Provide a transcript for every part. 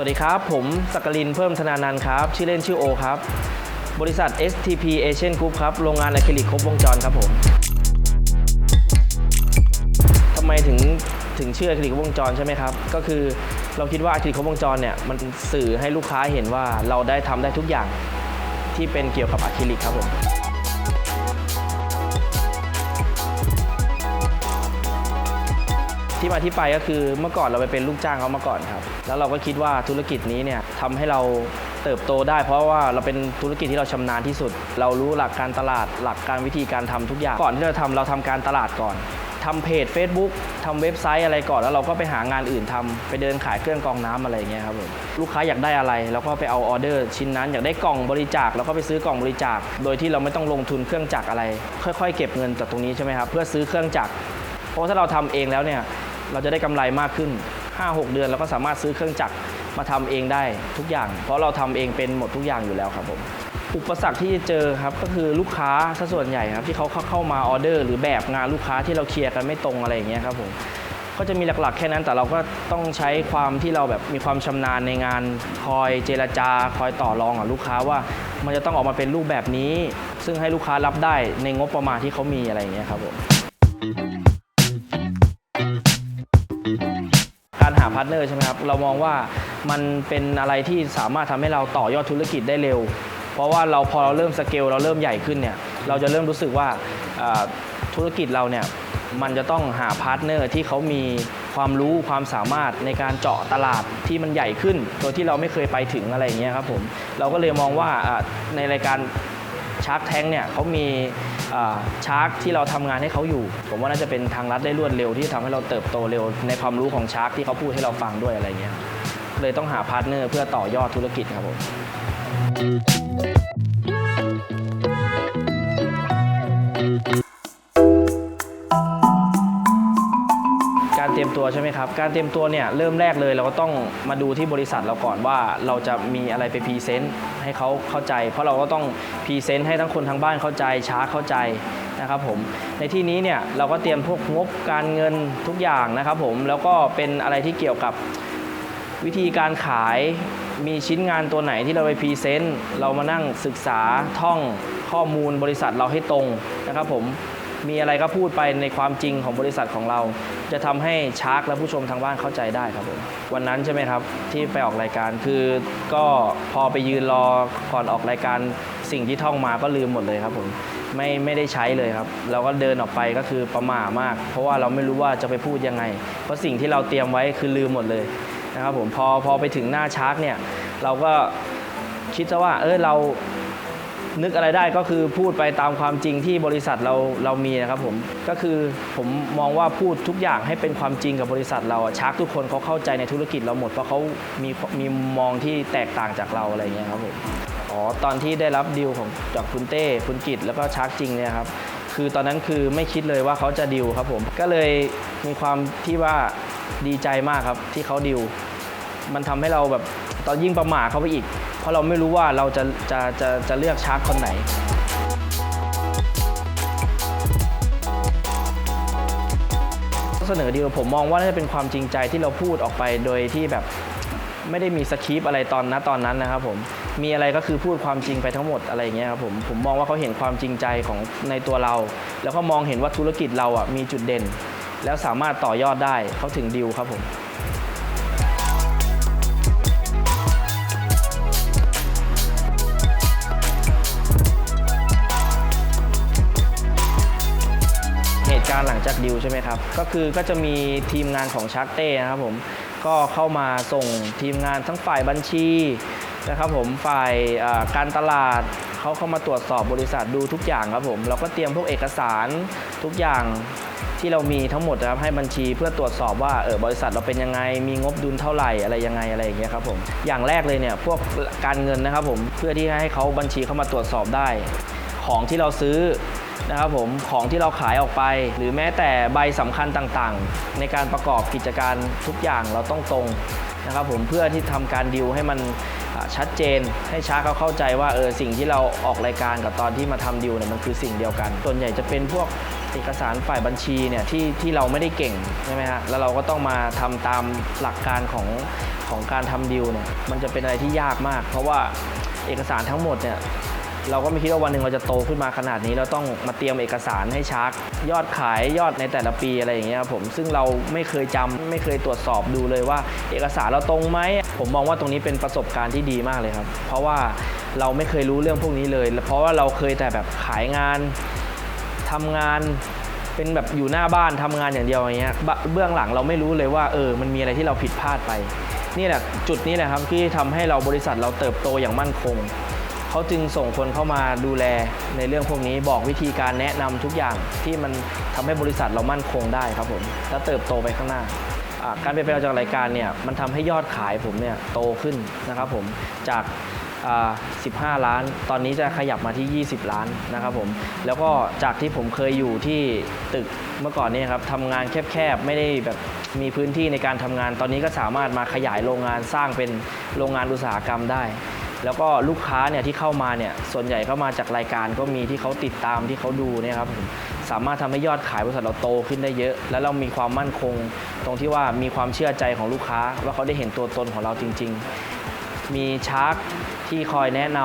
วัสดีครับ ผมสักกลินเพิ่มธนานันครับ ชื่อเล่นชื่อโอครับ บริษัท STP Asian Group ครับ โรงงานอะคริลิกครบวงจรครับผมทำไมถึงถึงชื่ออะคริลิกครบวงจรใช่ไหมครับ ก็คือเราคิดว่าอะคริลิกครบวงจรเนี่ย มันสื่อให้ลูกค้าเห็นว่าเราได้ทำได้ทุกอย่างที่เป็นเกี่ยวกับอะคริลิกครับผม ที่มาที่ไปก็คือเมื่อก่อนเราไปเป็นลูกจ้างเขามาก่อนครับ แล้วเราก็คิดว่าธุรกิจนี้เนี่ยทำให้เราเติบโตได้ เพราะว่าเราเป็นธุรกิจที่เราชำนาญที่สุด เรารู้หลักการตลาดหลักการวิธีการทำทุกอย่างก่อนที่เราทำเราทำการตลาดก่อนทำเพจ Facebook ทำเว็บไซต์อะไรก่อนแล้วเราก็ไปหางานอื่นทำไปเดินขายเครื่องกรองน้ำอะไรอย่างเงี้ยครับผมลูกค้าอยากได้อะไรเราก็ไปเอาออเดอร์ชิ้นนั้นอยากได้กล่องบริจาคเราก็ไปซื้อกล่องบริจาค โดยที่เราไม่ต้องลงทุนเครื่องจักรอะไร ค่อยๆ เก็บเงินจากตรงนี้ใช่ไหมครับเพื่อซื้อเครื่องจักรเพราะถ้าเราทำเองแล้วเนี่ย เราจะได้กำไรมากขึ้น 5-6 เดือนเราก็สามารถซื้อเครื่องจักรมาทำเองได้ทุกอย่าง เพราะเราทำเองเป็นหมดทุกอย่างอยู่แล้วครับผมอุปสรรคที่เจอครับก็คือลูกค้าซะส่วนใหญ่ครับที่เขาเข้าเข้ามาออเดอร์ หรือแบบงานลูกค้าที่เราเคลียร์กันไม่ตรงอะไรอย่างเงี้ยครับผมก็จะมีหลักๆแค่นั้นแต่เราก็ต้องใช้ความที่เราแบบมีความชำนาญในงานคอยเจรจา คอยต่อรองกับลูกค้าว่า มันจะต้องออกมาเป็นรูปแบบนี้ ซึ่งให้ลูกค้ารับได้ในงบประมาณที่เขามีอะไรอย่างเงี้ยครับผม พาร์ทเนอร์ใช่ไหมครับ เรามองว่ามันเป็นอะไรที่สามารถทำให้เราต่อยอดธุรกิจได้เร็ว เพราะว่าเราพอเราเริ่มสเกลเราเริ่มใหญ่ขึ้นเนี่ย เราจะเริ่มรู้สึกว่าธุรกิจเราเนี่ยมันจะต้องหาพาร์ทเนอร์ที่เขามีความรู้ความสามารถในการเจาะตลาดที่มันใหญ่ขึ้น โดยที่เราไม่เคยไปถึงอะไรอย่างเงี้ยครับผม เราก็เลยมองว่าอ่าในรายการชาร์กแทงเนี่ยเขามี ชาร์กที่เราทำงานให้เขาอยู่ ผมว่าน่าจะเป็นทางลัดได้รวดเร็วที่ทำให้เราเติบโตเร็ว ในความรู้ของชาร์กที่เขาพูดให้เราฟังด้วยอะไรเงี้ยเลยต้องหาพาร์ทเนอร์เพื่อต่อยอดธุรกิจครับผม ยมตัวใช่ไหมครับ การเตรียมตัวเนี่ยเริ่มแรกเลยเราก็ต้องมาดูที่บริษัทเราก่อนว่าเราจะมีอะไรไปพรีเซนต์ให้เขาเข้าใจ เพราะเราก็ต้องพรีเซนต์ให้ทั้งคนทางบ้านเข้าใจช้าเข้าใจนะครับผมในที่นี้เนี่ยเราก็เตรียมพวกงบการเงินทุกอย่างนะครับผมแล้วก็เป็นอะไรที่เกี่ยวกับวิธีการขายมีชิ้นงานตัวไหนที่เราไปพรีเซนต์เรามานั่งศึกษาท่องข้อมูลบริษัทเราให้ตรงนะครับผม มีอะไรก็พูดไปในความจริงของบริษัทของเรา จะทำให้ชาร์กและผู้ชมทางบ้านเข้าใจได้ครับผมวันนั้นใช่ไหมครับที่ไปออกรายการคือก็พอไปยืนรอก่อนออกรายการสิ่งที่ท่องมาก็ลืมหมดเลยครับผมไม่ไม่ได้ใช้เลยครับ เราก็เดินออกไปก็คือประหม่ามาก เพราะว่าเราไม่รู้ว่าจะไปพูดยังไง เพราะสิ่งที่เราเตรียมไว้คือลืมหมดเลยนะครับผมพอพอไปถึงหน้าชาร์กเนี่ยเราก็คิดซะว่าเออเรา นึกอะไรได้ก็คือพูดไปตามความจริงที่บริษัทเราเรามีนะครับผมก็คือผมมองว่าพูดทุกอย่างให้เป็นความจริงกับบริษัทเราชาร์กทุกคนเขาเข้าใจในธุรกิจเราหมดเพราะเขามีมีมองที่แตกต่างจากเราอะไรอย่างเงี้ยครับผมอ๋อตอนที่ได้รับดีลของจากคุณเต้คุณกิตแล้วก็ชาร์กจริงเนี่ยครับคือตอนนั้นคือไม่คิดเลยว่าเขาจะดิวครับผมก็เลยมีความที่ว่าดีใจมากครับที่เขาดิวมันทำให้เราแบบ ตอนยิ่งประหม่าเข้าไปอีก เพราะเราไม่รู้ว่าเราจะจะจะจะเลือกชาร์กคนไหนเสนอดีลผมมองว่าน่าจะเป็นความจริงใจที่เราพูดออกไปโดยที่แบบไม่ได้มีสคริปอะไรตอนนั้นตอนนั้นนะครับผมมีอะไรก็คือพูดความจริงไปทั้งหมดอะไรอย่างเงี้ยครับผมผมมองว่าเขาเห็นความจริงใจของในตัวเรา แล้วก็มองเห็นว่าธุรกิจเราอะมีจุดเด่น แล้วสามารถต่อยอดได้เขาถึงดีลครับผม ดิวใช่ไหมครับ ก็คือก็จะมีทีมงานของชาร์กเต้นะครับผมก็เข้ามาส่งทีมงานทั้งฝ่ายบัญชีนะครับผมฝ่ายการตลาดเขาเข้ามาตรวจสอบบริษัทดูทุกอย่างครับผมเราก็เตรียมพวกเอกสารทุกอย่างที่เรามีทั้งหมดนะครับให้บัญชีเพื่อตรวจสอบว่าเออบริษัทเราเป็นยังไง มีงบดุลเท่าไหร่อะไรยังไงอะไรอย่างเงี้ยครับผมอย่างแรกเลยเนี่ยพวกการเงินนะครับผมเพื่อที่ให้เขาบัญชีเข้ามาตรวจสอบได้ ของที่เราซื้อ นะครับผมของที่เราขายออกไป หรือแม้แต่ใบสำคัญต่างๆ ในการประกอบกิจการทุกอย่างเราต้องตรงนะครับผมเพื่อที่ทำการดิวให้มันชัดเจนให้ช้าเขาเข้าใจว่าเออสิ่งที่เราออกรายการกับตอนที่มาทำดิวเนี่ยมันคือสิ่งเดียวกัน ส่วนใหญ่จะเป็นพวกเอกสารฝ่ายบัญชีเนี่ยที่ที่เราไม่ได้เก่งใช่ไหมฮะแล้วเราก็ต้องมาทำตามหลักการของของการทำดีลเนี่ยมันจะเป็นอะไรที่ยากมาก เพราะว่าเอกสารทั้งหมดเนี่ย เราก็ไม่คิดว่าวันหนึ่งเราจะโตขึ้นมาขนาดนี้ เราต้องมาเตรียมเอกสารให้ชาร์กยอดขายยอดในแต่ละปีอะไรอย่างเงี้ยครับผมซึ่งเราไม่เคยจำไม่เคยตรวจสอบดูเลยว่า เอกสารเราตรงไหมผมมองว่าตรงนี้เป็นประสบการณ์ที่ดีมากเลยครับ เพราะว่าเราไม่เคยรู้เรื่องพวกนี้เลย เพราะว่าเราเคยแต่แบบขายงานทำงานเป็นแบบอยู่หน้าบ้านทำงานอย่างเดียวอย่างเงี้ยเบื้องหลังเราไม่รู้เลยว่าเออมันมีอะไรที่เราผิดพลาดไป นี่แหละจุดนี้แหละครับที่ทำให้เราบริษัทเราเติบโตอย่างมั่นคง เขาจึงส่งคนเข้ามาดูแลในเรื่องพวกนี้บอกวิธีการแนะนำทุกอย่างที่มันทำให้บริษัทเรามั่นคงได้ครับผมและเติบโตไปข้างหน้า การเปลี่ยนแปลงจากรายการเนี่ยมันทำให้ยอดขายผมเนี่ยโตขึ้นนะครับผมจาก 15 ล้าน ตอนนี้จะขยับมาที่ 20 ล้านนะครับผมแล้วก็จากที่ผมเคยอยู่ที่ตึกเมื่อก่อนเนี่ยครับทำงานแคบๆ ไม่ได้แบบมีพื้นที่ในการทำงาน ตอนนี้ก็สามารถมาขยายโรงงานสร้างเป็นโรงงานอุตสาหกรรมได้ แล้วก็ลูกค้าเนี่ยที่เข้ามาเนี่ยส่วนใหญ่ก็มาจากรายการก็มีที่เขาติดตามที่เขาดูเนี่ยครับผมสามารถทำให้ยอดขายบริษัทเราโตขึ้นได้เยอะ และเรามีความมั่นคง ตรงที่ว่ามีความเชื่อใจของลูกค้า ว่าเขาได้เห็นตัวตนของเราจริง ๆ มีชาร์กที่คอยแนะน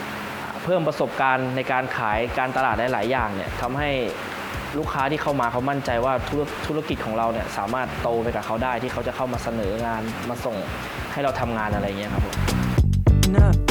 ำเพิ่มประสบการณ์ในการขายการตลาดได้หลายอย่างเนี่ยทำให้ลูกค้าที่เข้ามาเขามั่นใจว่าธุรธุรกิจของเราเนี่ยสามารถโตไปกับเขาได้ที่เขาจะเข้ามาเสนองานมาส่งให้เราทำงานอะไรอย่างเงี้ยครับผม up.